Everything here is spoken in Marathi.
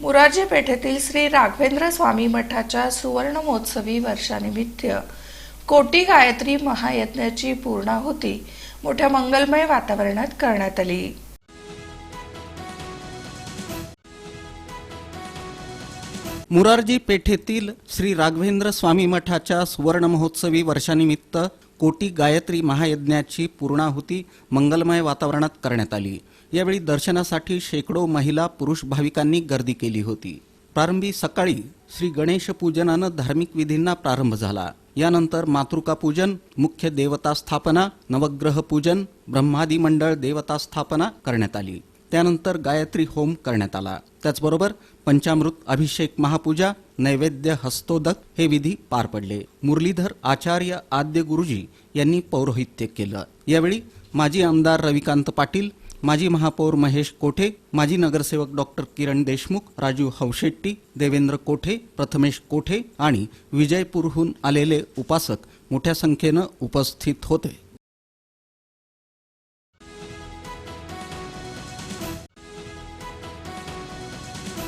मुरारजी पेठेतील श्री राघवेंद्र स्वामी मठाच्या सुवर्ण महोत्सवी वर्षानिमित्त कोटी गायत्री महायज्ञाची पूर्णाहुती मोठ्या मंगलमय वातावरणात करण्यात आली. मुरारजी पेठेतील श्री राघवेंद्र स्वामी मठाच्या सुवर्ण महोत्सवी वर्षानिमित्त कोटी गायत्री महायज्ञाची पूर्णाहुती मंगलमय वातावरणात करण्यात आली. यावेळी दर्शनासाठी शेकडो महिला पुरुष भाविकांनी गर्दी केली होती. प्रारंभी सकाळी श्री गणेश पूजनानं धार्मिक विधींना प्रारंभ झाला. यानंतर मातृका पूजन मुख्य देवता स्थापना नवग्रह पूजन ब्रह्मादी मंडळ देवता स्थापना करण्यात आली. त्यानंतर गायत्री होम करण्यात आला. त्याचबरोबर पंचामृत अभिषेक महापूजा नैवेद्य हस्तोदक हे विधी पार पडले. मुरलीधर आचार्य आद्य गुरुजी यांनी पौरोहित्य केलं. यावेळी माजी आमदार रविकांत पाटील माजी महापौर महेश कोठे माजी नगरसेवक डॉक्टर किरण देशमुख राजू हवशेट्टी देवेंद्र कोठे प्रथमेश कोठे आणि विजयपूरहून आलेले उपासक मोठ्या संख्येनं उपस्थित होते.